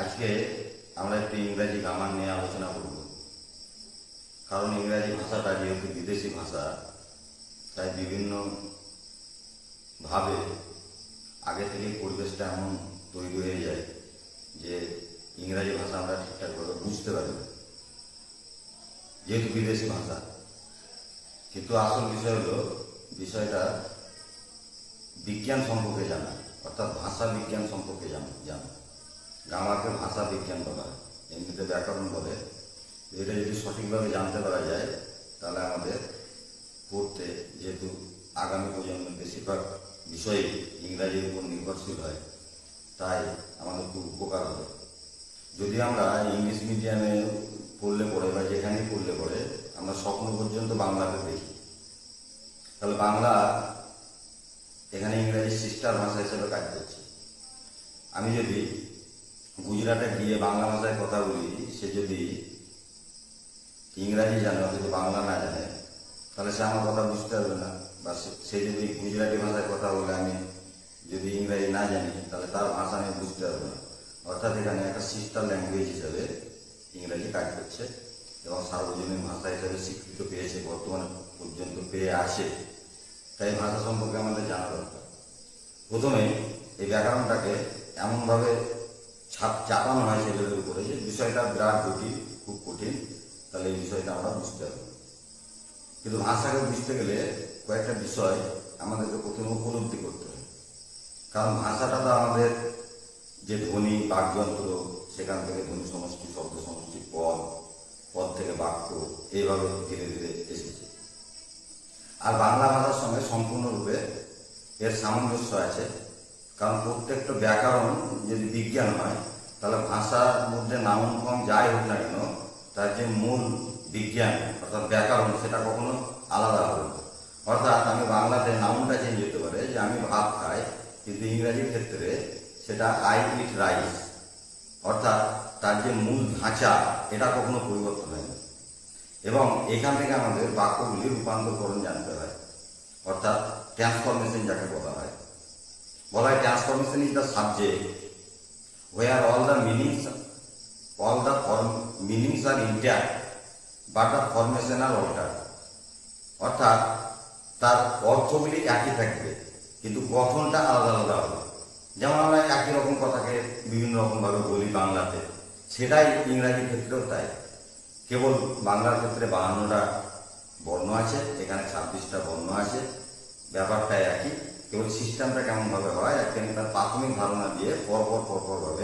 আজকে আমরা একটু ইংরাজি গ্রামার নিয়ে আলোচনা করব। কারণ ইংরাজি ভাষাটা যেহেতু বিদেশি ভাষা, তাই বিভিন্ন ভাবে আগে থেকেই পরিবেশটা এমন তৈরি হয়ে যায় যে ইংরাজি ভাষা আমরা ঠিকঠাকভাবে বুঝতে পারি না। যেহেতু বিদেশি ভাষা, কিন্তু আসল বিষয় হলো, বিষয়টা বিজ্ঞান সম্পর্কে জানা, অর্থাৎ ভাষা বিজ্ঞান সম্পর্কে জানা জানা। গ্রামারকে ভাষা বিজ্ঞান বলা হয়। এমনিতে ব্যাকরণ বলে। এটা যদি সঠিকভাবে জানতে পারা যায়, তাহলে আমাদের পড়তে যেহেতু আগামী প্রজন্মের বেশিরভাগ বিষয়ে ইংরাজির উপর নির্ভরশীল হয়, তাই আমাদের খুব উপকার হবে। যদি আমরা ইংলিশ মিডিয়ামে পড়লে পড়ে বা যেখানেই পড়লে পড়ে, আমরা স্বপ্ন পর্যন্ত বাংলাতে দেখি। তাহলে বাংলা এখানে ইংরাজি সিস্টার ভাষা হিসেবে কাজ করছে। আমি যদি গুজরাটে গিয়ে বাংলা ভাষায় কথা বলি, সে যদি ইংরাজি জানে অথচ বাংলা না জানে, তাহলে সে আমার কথা বুঝতে পারবে না। বা সে- যদি গুজরাটি ভাষায় কথা বলে, আমি যদি ইংরাজি না জানি, তাহলে তার ভাষা আমি বুঝতে পারব না। অর্থাৎ এখানে একটা সিস্টার ল্যাঙ্গুয়েজ হিসাবে ইংরাজি কাজ করছে এবং সার্বজনীন ভাষা হিসাবে স্বীকৃত পেয়েছে, বর্তমানে পর্যন্ত পেয়ে আছে। তাই ভাষা সম্পর্কে আমাদের জানা দরকার। প্রথমে এই ব্যাকরণটাকে এমনভাবে ছাপ চাপানো হয় ছেলেদের উপরে। যে বিষয়টা বিরাট জটিল, খুব কঠিন। তাহলে এই বিষয়টা আমরা বুঝতে পারব কিন্তু ভাষাকে বুঝতে গেলে কয়েকটা বিষয় আমাদেরকে প্রথমে উপলব্ধি করতে হয় কারণ ভাষাটা তো আমাদের যে ধ্বনি, বাকযন্ত্র, সেখান থেকে ধ্বনি সমষ্টি, শব্দ সমষ্টি, পদ পদ থেকে বাক্য, এইভাবে ধীরে ধীরে এসেছে। আর বাংলা ভাষার সঙ্গে সম্পূর্ণরূপে এর সামঞ্জস্য আছে। কারণ প্রত্যেকটা ব্যাকরণ যদি বিজ্ঞান হয়, তাহলে ভাষার মধ্যে নামকম যাই হোক না কেন, তার যে মূল বিজ্ঞান অর্থাৎ ব্যাকরণ, সেটা কখনো আলাদা হবে অর্থাৎ আমি বাংলাতে নামটা চেঞ্জ হতে পারে, যে আমি ভাত খাই, কিন্তু ইংরাজির ক্ষেত্রে সেটা আই ইট রাইস অর্থাৎ তার যে মূল ধাঁচা, এটা কখনো পরিবর্তন হয় না এবং এখান থেকে আমাদের বাক্যগুলি রূপান্তরকরণ জানতে হয়। অর্থাৎ ট্রান্সফরমেশন যাকে বলা হয়। হয় transformation is the subject where all the meanings, all the form, meanings are intact, but the formation are altered. অর্থাৎ, তার অর্থগুলি একই থাকবে, কিন্তু গঠনটা আলাদা আলাদা হবে। যেমন আমরা একই রকম কথাকে বিভিন্ন রকমভাবে বলি বাংলাতে, সেটাই ইংরাজির ক্ষেত্রেও তাই। কেবল বাংলার ক্ষেত্রে বাহান্নটা বর্ণ আছে, এখানে ছাব্বিশটা বর্ণ আছে, ব্যাপারটা একই। কেবল সিস্টেমটা কেমনভাবে হয়? একটা প্রাথমিক ধারণা দিয়ে পরপর পরপর ভাবে